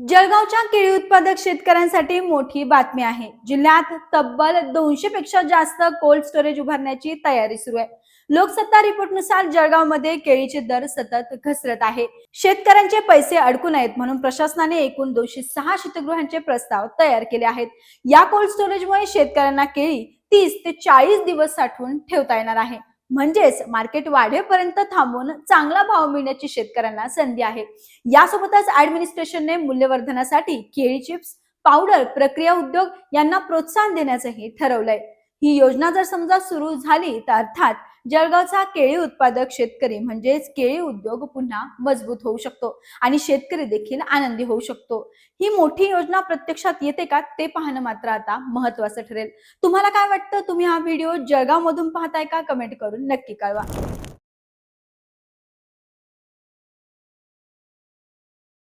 जळगावच्या केळी उत्पादक शेतकऱ्यांसाठी मोठी बातमी आहे. जिल्ह्यात तब्बल दोनशे पेक्षा जास्त कोल्ड स्टोरेज उभारण्याची तयारी सुरू आहे. लोकसत्ता रिपोर्टनुसार जळगावमध्ये केळीचे दर सतत घसरत आहे. शेतकऱ्यांचे पैसे अडकू नयेत म्हणून प्रशासनाने एकूण दोनशे सहा शीतगृहांचे प्रस्ताव तयार केले आहेत. या कोल्ड स्टोरेजमुळे शेतकऱ्यांना केळी तीस ते चाळीस दिवस साठवून ठेवता येणार आहे. म्हणजेच मार्केट वाढेपर्यंत थांबून चांगला भाव मिळण्याची शेतकऱ्यांना संधी आहे. यासोबतच ऍडमिनिस्ट्रेशनने मूल्यवर्धनासाठी केळी चिप्स पावडर प्रक्रिया उद्योग यांना प्रोत्साहन देण्याचंही ठरवलंय. ही योजना जर समजा सुरू झाली तर अर्थात जळगावचा केळी उत्पादक शेतकरी म्हणजेच केळी उद्योग पुन्हा मजबूत होऊ शकतो आणि शेतकरी देखील आनंदी होऊ शकतो. ही मोठी योजना प्रत्यक्षात येते का ते पाहणं मात्र आता महत्वाचं ठरेल. तुम्हाला काय वाटतं? तुम्ही हा व्हिडिओ जळगाव मधून पाहताय का? कमेंट करून नक्की कळवा.